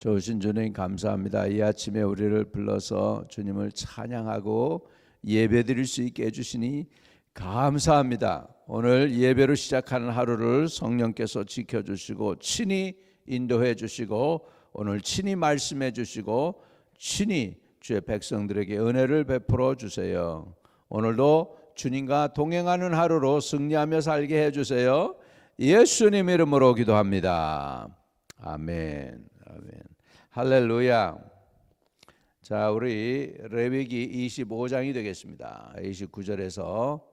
좋으신 주님 감사합니다. 이 아침에 우리를 불러서 주님을 찬양하고 예배드릴 수 있게 해주시니 감사합니다. 오늘 예배로 시작하는 하루를 성령께서 지켜주시고 친히 인도해 주시고 오늘 친히 말씀해 주시고 친히 주의 백성들에게 은혜를 베풀어 주세요. 오늘도 주님과 동행하는 하루로 승리하며 살게 해 주세요. 예수님 이름으로 기도합니다. 아멘. 아멘. 할렐루야. 자, 우리 레위기 25장이 되겠습니다. 29절에서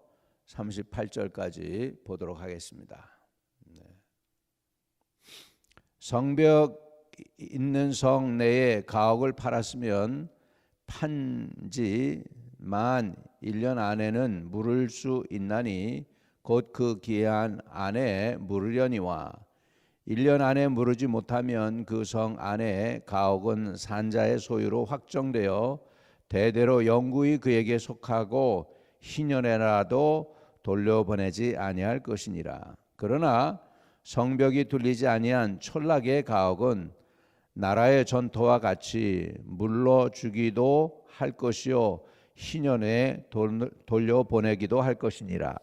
38절까지 보도록 하겠습니다. 네. 성벽 있는 성 내에 가옥을 팔았으면 판지 만 1년 안에는 물을 수 있나니 곧 그 기한 안에 물으려니와 1년 안에 물으지 못하면 그 성 안에 가옥은 산자의 소유로 확정되어 대대로 영구히 그에게 속하고 희년에라도 돌려보내지 아니할 것이니라. 그러나 성벽이 뚫리지 아니한 촌락의 가옥은 나라의 전토와 같이 물러 주기도 할 것이요 희년에 돌려보내기도 할 것이니라.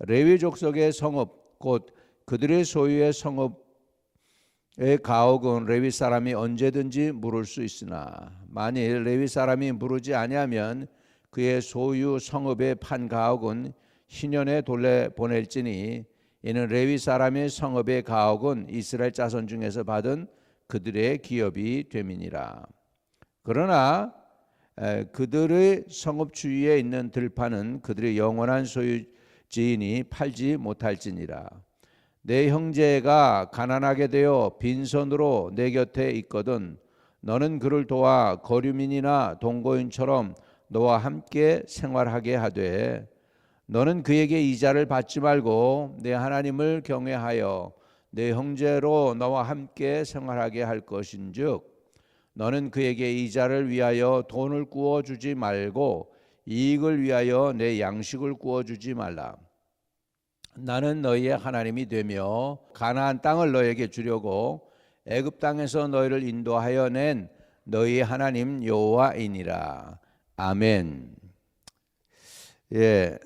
레위 족속의 성읍 곧 그들의 소유의 성읍의 가옥은 레위 사람이 언제든지 물을 수 있으나 만일 레위 사람이 물으지 아니하면 그의 소유 성읍의 판 가옥은 희년에 돌려 보낼지니 이는 레위 사람의 성읍의 가옥은 이스라엘 자손 중에서 받은 그들의 기업이 됨이니라. 그러나 그들의 성읍 주위에 있는 들판은 그들의 영원한 소유지인이 팔지 못할지니라. 내 형제가 가난하게 되어 빈손으로 내 곁에 있거든. 너는 그를 도와 거류민이나 동거인처럼 너와 함께 생활하게 하되 너는 그에게 이자를 받지 말고 내 하나님을 경외하여 내 형제로 너와 함께 생활하게 할 것인즉 너는 그에게 이자를 위하여 돈을 구워 주지 말고 이익을 위하여 내 양식을 구워 주지 말라 나는 너희의 하나님이 되며 가나안 땅을 너에게 주려고 애굽 땅에서 너희를 인도하여 낸 너희의 하나님 여호와이니라. 아멘. 예.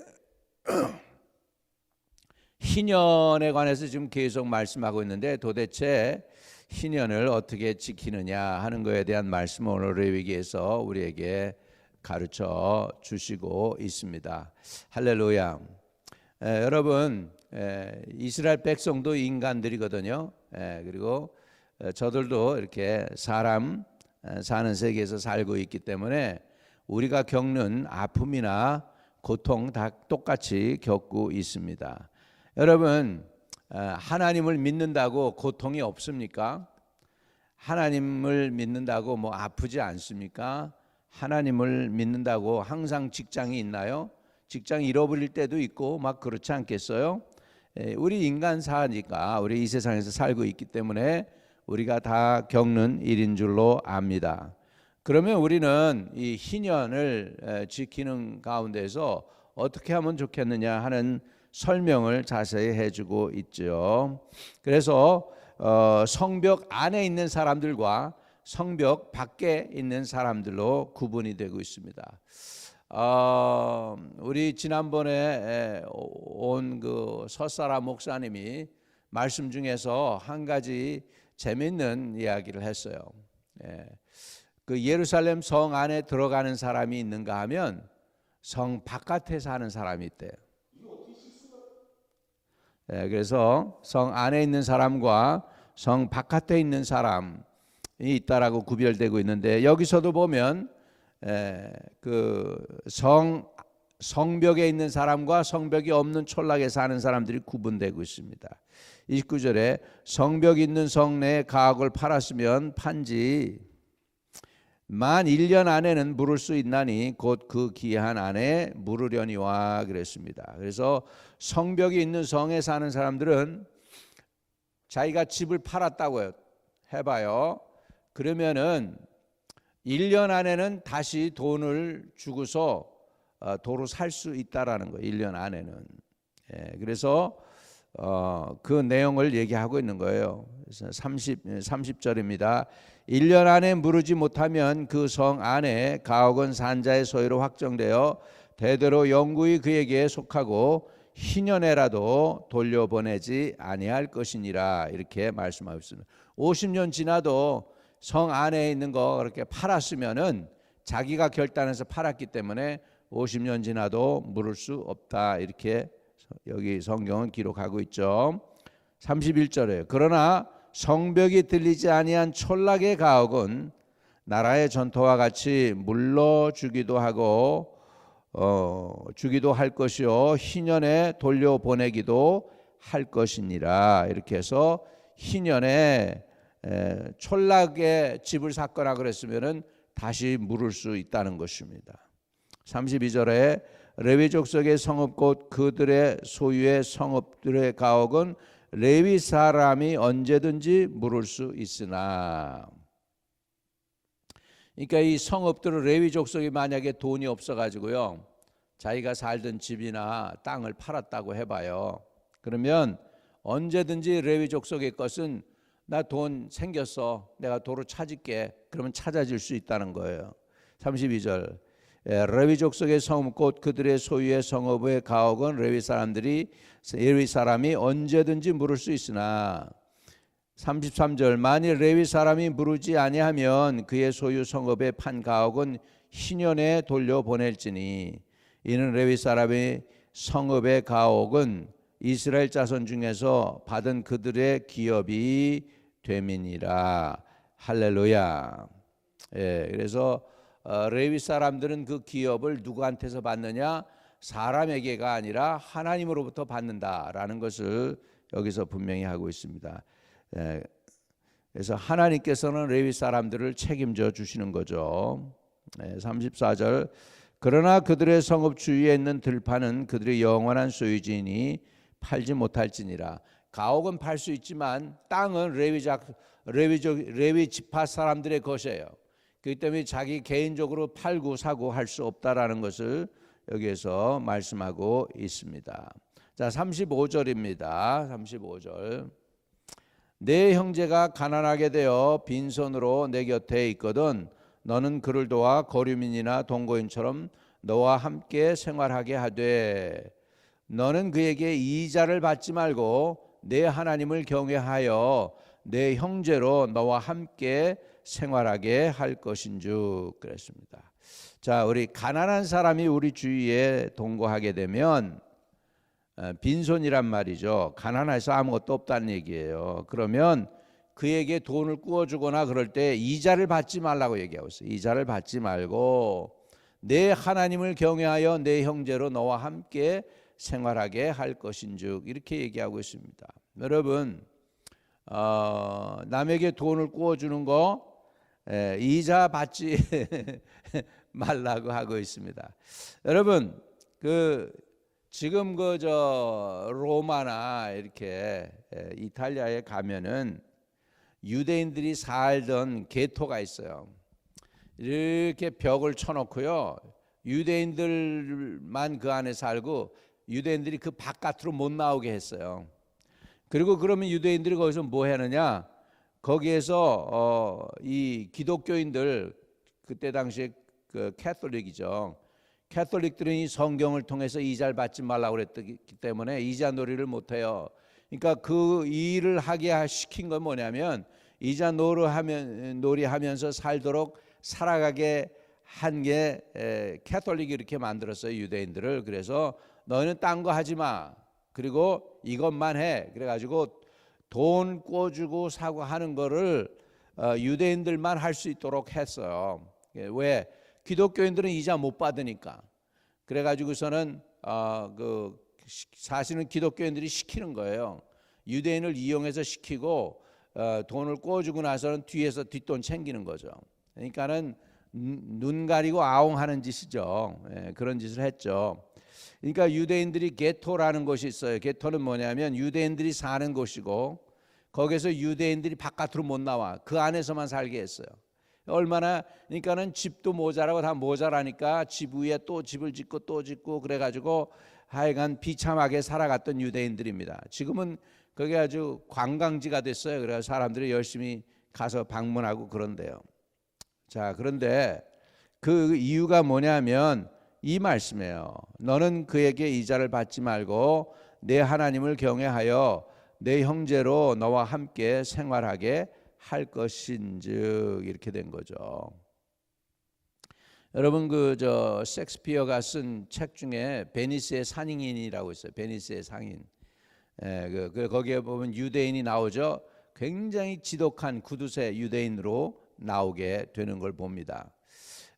희년에 관해서 지금 계속 말씀하고 있는데 도대체 희년을 어떻게 지키느냐 하는 것에 대한 말씀을 오늘 레위기에서 우리에게 가르쳐 주시고 있습니다. 할렐루야. 에, 여러분 에, 이스라엘 백성도 인간들이거든요. 에, 그리고 저들도 이렇게 사람 사는 세계에서 살고 있기 때문에 우리가 겪는 아픔이나 고통 다 똑같이 겪고 있습니다. 여러분 하나님을 믿는다고 고통이 없습니까? 하나님을 믿는다고 뭐 아프지 않습니까? 하나님을 믿는다고 항상 직장이 있나요? 직장 잃어버릴 때도 있고 막 그렇지 않겠어요? 우리 인간 사니까 우리 이 세상에서 살고 있기 때문에 우리가 다 겪는 일인 줄로 압니다. 그러면 우리는 이 희년을 지키는 가운데서 어떻게 하면 좋겠느냐 하는 설명을 자세히 해주고 있죠. 그래서 어, 성벽 안에 있는 사람들과 성벽 밖에 있는 사람들로 구분이 되고 있습니다. 어, 우리 지난번에 온 그 서사라 목사님이 말씀 중에서 한 가지 재밌는 이야기를 했어요. 예. 그 예루살렘 성 안에 들어가는 사람이 있는가 하면 성 바깥에 사는 사람이 있대요. 예, 그래서 성 안에 있는 사람과 성 바깥에 있는 사람이 있다라고 구별되고 있는데 여기서도 보면 그성 성벽에 있는 사람과 성벽이 없는 촌락에 사는 사람들이 구분되고 있습니다. 29절에 성벽 있는 성 내에 가옥을 팔았으면 판지 만 1년 안에는 물을 수 있나니 곧 그 기한 안에 물으려니와 그랬습니다. 그래서 성벽이 있는 성에 사는 사람들은 자기가 집을 팔았다고요. 해봐요. 그러면은 1년 안에는 다시 돈을 주고서 어, 도로 살 수 있다라는 거예요. 1년 안에는. 예, 그래서 어, 그 내용을 얘기하고 있는 거예요. 그래서 30 30절입니다. 1년 안에 무르지 못하면 그 성 안에 가옥은 산자의 소유로 확정되어 대대로 영구히 그에게 속하고 희년에라도 돌려보내지 아니할 것이니라 이렇게 말씀하고 있습니다. 50년 지나도 성 안에 있는 거 그렇게 팔았으면은 자기가 결단해서 팔았기 때문에 50년 지나도 물을 수 없다. 이렇게 여기 성경은 기록하고 있죠. 31절에 그러나 성벽이 들리지 아니한 촌락의 가옥은 나라의 전토와 같이 물러 주기도 하고 어, 주기도 할 것이요. 희년에 돌려 보내기도 할 것이니라. 이렇게 해서 희년에 에, 촌락의 집을 샀거나 그랬으면은 다시 물을 수 있다는 것입니다. 32절에 레위 족 속의 성읍 곧 그들의 소유의 성읍들의 가옥은 레위 사람이 언제든지 물을 수 있으나 그러니까 이 성읍들은 레위 족속이 만약에 돈이 없어 가지고요. 자기가 살던 집이나 땅을 팔았다고 해 봐요. 그러면 언제든지 레위 족속의 것은 나 돈 생겼어. 내가 도로 찾을게. 그러면 찾아질 수 있다는 거예요. 32절. 예, 레위 족속의 성읍 곧 그들의 소유의 성읍의 가옥은 레위 사람들이 레위 사람이 언제든지 물을 수 있으나 33절 만일 레위 사람이 물으지 아니하면 그의 소유 성읍의 판 가옥은 희년에 돌려 보낼지니 이는 레위 사람의 성읍의 가옥은 이스라엘 자손 중에서 받은 그들의 기업이 됨이니라 할렐루야. 예, 그래서 어, 레위 사람들은 그 기업을 누구한테서 받느냐? 사람에게가 아니라 하나님으로부터 받는다라는 것을 여기서 분명히 하고 있습니다. 예, 그래서 하나님께서는 레위 사람들을 책임져 주시는 거죠. 예, 34절 그러나 그들의 성읍 주위에 있는 들판은 그들의 영원한 소유지니 팔지 못할지니라. 가옥은 팔 수 있지만 땅은 레위작 레위족 레위 지파 사람들의 것이에요. 그렇기 때문에 자기 개인적으로 팔고 사고 할 수 없다라는 것을 여기에서 말씀하고 있습니다. 자, 35절입니다. 35절. 내 형제가 가난하게 되어 빈손으로 내 곁에 있거든 너는 그를 도와 거류민이나 동거인처럼 너와 함께 생활하게 하되 너는 그에게 이자를 받지 말고 내 하나님을 경외하여 내 형제로 너와 함께 생활하게 할 것인즉 그랬습니다. 자, 우리 가난한 사람이 우리 주위에 동거하게 되면 어, 빈손이란 말이죠. 가난해서 아무것도 없다는 얘기예요. 그러면 그에게 돈을 구워주거나 그럴 때 이자를 받지 말라고 얘기하고 있어요. 이자를 받지 말고 내 하나님을 경외하여 내 형제로 너와 함께 생활하게 할 것인즉 이렇게 얘기하고 있습니다. 여러분 어, 남에게 돈을 구워주는 거 에, 이자 받지 말라고 하고 있습니다. 여러분 그 지금 그 저 로마나 이렇게 이탈리아에 가면은 유대인들이 살던 게토가 있어요. 이렇게 벽을 쳐놓고요. 유대인들만 그 안에 살고 유대인들이 그 바깥으로 못 나오게 했어요. 그리고 그러면 유대인들이 거기서 뭐 하느냐? 거기에서 어, 이 기독교인들 그때 당시에 그 캐톨릭이죠. 캐톨릭들은 이 성경을 통해서 이자를 받지 말라고 그랬기 때문에 이자 놀이를 못 해요. 그러니까 그 일을 하게 시킨 건 뭐냐면 이자 노를 하면 놀이하면서 살도록 살아가게 한 게 캐톨릭이 이렇게 만들었어요 유대인들을 그래서 너는 딴 거 하지 마 그리고 이것만 해 그래가지고 돈 꿔주고 사고 하는 거를 어, 유대인들만 할 수 있도록 했어요 왜 기독교인들은 이자 못 받으니까 그래가지고서는 어, 그 사실은 기독교인들이 시키는 거예요. 유대인을 이용해서 시키고 어, 돈을 꿔주고 나서는 뒤에서 뒷돈 챙기는 거죠. 그러니까는 눈 가리고 아웅하는 짓이죠. 예, 그런 짓을 했죠. 그러니까 유대인들이 게토라는 곳이 있어요. 게토는 뭐냐면 유대인들이 사는 곳이고 거기서 유대인들이 바깥으로 못 나와 그 안에서만 살게 했어요. 얼마나 그러니까는 집도 모자라고 다 모자라니까 집 위에 또 집을 짓고 또 짓고 그래가지고 하여간 비참하게 살아갔던 유대인들입니다. 지금은 그게 아주 관광지가 됐어요. 그래서 사람들이 열심히 가서 방문하고 그런데요. 자, 그런데 그 이유가 뭐냐면 이 말씀이에요. 너는 그에게 이자를 받지 말고 내 하나님을 경외하여 내 형제로 너와 함께 생활하게 할 것인즉 이렇게 된 거죠. 여러분 그 저 섹스피어가 쓴 책 중에 베니스의 상인이라고 있어요. 베니스의 상인. 예, 그, 그 거기에 보면 유대인이 나오죠. 굉장히 지독한 구두쇠 유대인으로 나오게 되는 걸 봅니다.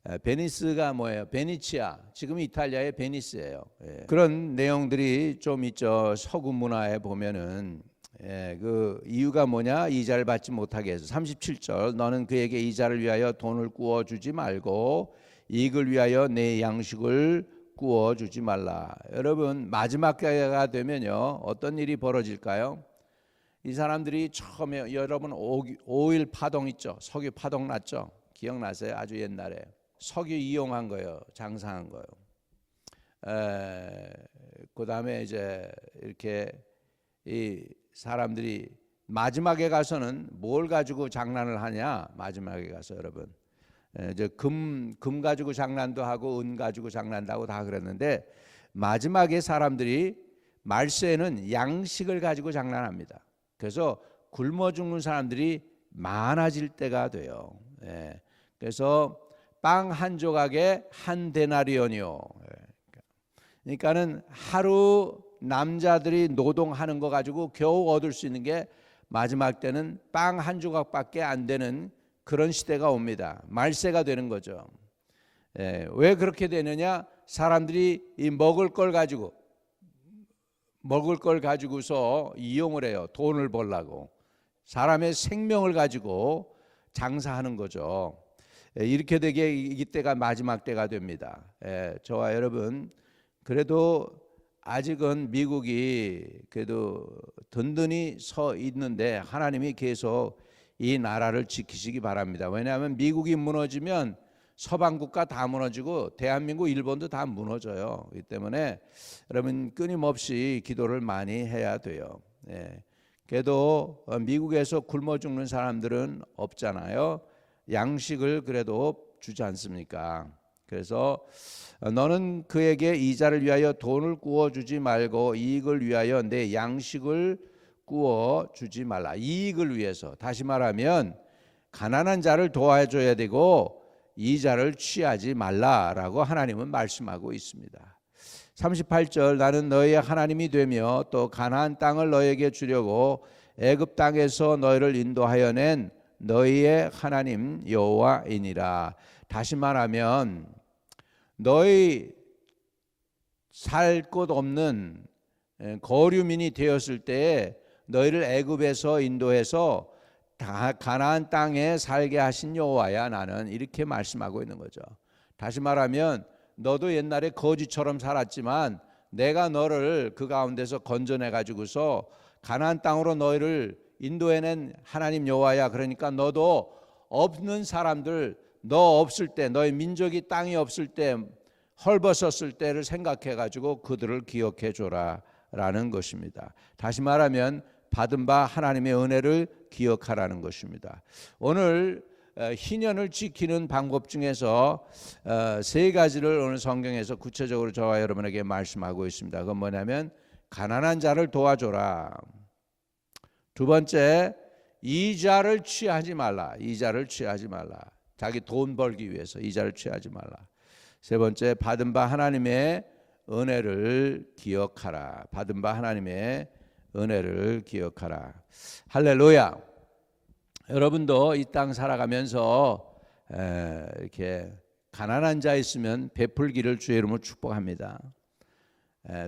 에, 베니스가 뭐예요? 베니치아. 지금 이탈리아의 베니스예요. 예. 그런 내용들이 좀 있죠. 서구 문화에 보면은 예, 그 이유가 뭐냐? 이자를 받지 못하게 해서 37절 너는 그에게 이자를 위하여 돈을 구워 주지 말고 이익을 위하여 내 양식을 구워 주지 말라. 여러분 마지막 때가 되면요. 어떤 일이 벌어질까요? 이 사람들이 처음에 여러분 5일 파동 있죠. 석유 파동 났죠. 기억나세요? 아주 옛날에 석유 이용한 거예요. 장사한 거예요. 그 다음에 이제 이렇게 이 사람들이 마지막에 가서는 뭘 가지고 장난을 하냐? 마지막에 가서 여러분 이제 금, 금 가지고 장난도 하고 은 가지고 장난도 하고 다 그랬는데 마지막에 사람들이 말세에는 양식을 가지고 장난합니다. 그래서 굶어 죽는 사람들이 많아질 때가 돼요. 예. 그래서 빵 한 조각에 한 데나리온이요. 예. 그러니까는 하루 남자들이 노동하는 거 가지고 겨우 얻을 수 있는 게 마지막 때는 빵 한 조각밖에 안 되는 그런 시대가 옵니다. 말세가 되는 거죠. 예, 왜 그렇게 되느냐? 사람들이 이 먹을 걸 가지고 먹을 걸 가지고서 이용을 해요. 돈을 벌라고. 사람의 생명을 가지고 장사하는 거죠. 예, 이렇게 되게 이때가 마지막 때가 됩니다. 예, 저와 여러분 그래도 아직은 미국이 그래도 든든히 서 있는데 하나님이 계속 이 나라를 지키시기 바랍니다. 왜냐하면 미국이 무너지면 서방 국가 다 무너지고 대한민국, 일본도 다 무너져요. 이 때문에 여러분 끊임없이 기도를 많이 해야 돼요. 예. 그래도 미국에서 굶어 죽는 사람들은 없잖아요. 양식을 그래도 주지 않습니까? 그래서 너는 그에게 이자를 위하여 돈을 구워 주지 말고 이익을 위하여 내 양식을 구워 주지 말라. 이익을 위해서. 다시 말하면 가난한 자를 도와줘야 되고 이자를 취하지 말라라고 하나님은 말씀하고 있습니다. 38절 나는 너희의 하나님이 되며 또 가나안 땅을 너에게 주려고 애굽 땅에서 너희를 인도하여 낸 너희의 하나님 여호와이니라. 다시 말하면 너희 살 곳 없는 거류민이 되었을 때 너희를 애굽에서 인도해서 가나안 땅에 살게 하신 여호와야 나는 이렇게 말씀하고 있는 거죠. 다시 말하면 너도 옛날에 거지처럼 살았지만 내가 너를 그 가운데서 건져내 가지고서 가나안 땅으로 너희를 인도해낸 하나님 여호와야. 그러니까 너도 없는 사람들 너 없을 때 너희 민족이 땅이 없을 때 헐벗었을 때를 생각해 가지고 그들을 기억해 줘라라는 것입니다. 다시 말하면 받은 바 하나님의 은혜를 기억하라는 것입니다. 오늘 어, 희년을 지키는 방법 중에서 어, 세 가지를 오늘 성경에서 구체적으로 저와 여러분에게 말씀하고 있습니다. 그건 뭐냐면 가난한 자를 도와줘라. 두 번째 이자를 취하지 말라. 이자를 취하지 말라. 자기 돈 벌기 위해서 이자를 취하지 말라. 세 번째 받은 바 하나님의 은혜를 기억하라. 받은 바 하나님의 은혜를 기억하라. 할렐루야. 여러분도 이 땅 살아가면서 이렇게 가난한 자 있으면 베풀기를 주의 이름으로 축복합니다.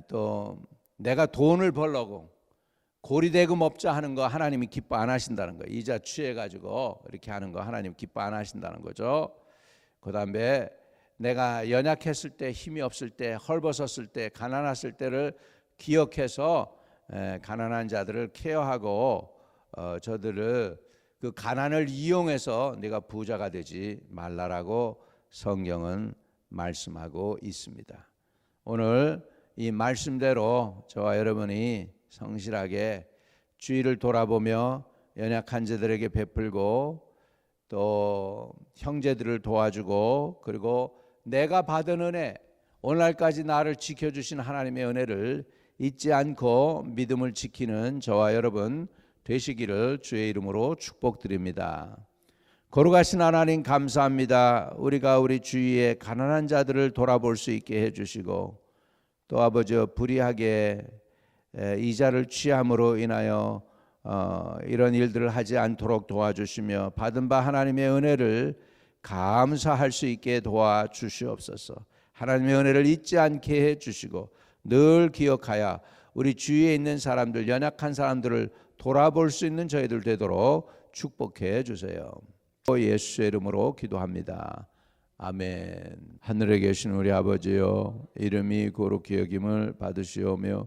또 내가 돈을 벌려고 고리대금 업자 하는 거 하나님이 기뻐 안 하신다는 거. 이자 취해 가지고 이렇게 하는 거 하나님 기뻐 안 하신다는 거죠. 그다음에 내가 연약했을 때 힘이 없을 때 헐벗었을 때 가난했을 때를 기억해서 가난한 자들을 케어하고 어, 저들을 그 가난을 이용해서 내가 부자가 되지 말라라고 성경은 말씀하고 있습니다. 오늘 이 말씀대로 저와 여러분이 성실하게 주의를 돌아보며 연약한 자들에게 베풀고 또 형제들을 도와주고 그리고 내가 받은 은혜 오늘날까지 나를 지켜주신 하나님의 은혜를 잊지 않고 믿음을 지키는 저와 여러분 되시기를 주의 이름으로 축복드립니다. 거룩하신 하나님 감사합니다. 우리가 우리 주위에 가난한 자들을 돌아볼 수 있게 해주시고 또 아버지 불의하게 에, 이자를 취함으로 인하여 어, 이런 일들을 하지 않도록 도와주시며 받은 바 하나님의 은혜를 감사할 수 있게 도와 주시옵소서. 하나님의 은혜를 잊지 않게 해 주시고 늘 기억하여 우리 주위에 있는 사람들 연약한 사람들을 돌아볼 수 있는 저희들 되도록 축복해 주세요. 예수의 이름으로 기도합니다. 아멘. 하늘에 계신 우리 아버지여 이름이 거룩히 여김을 받으시오며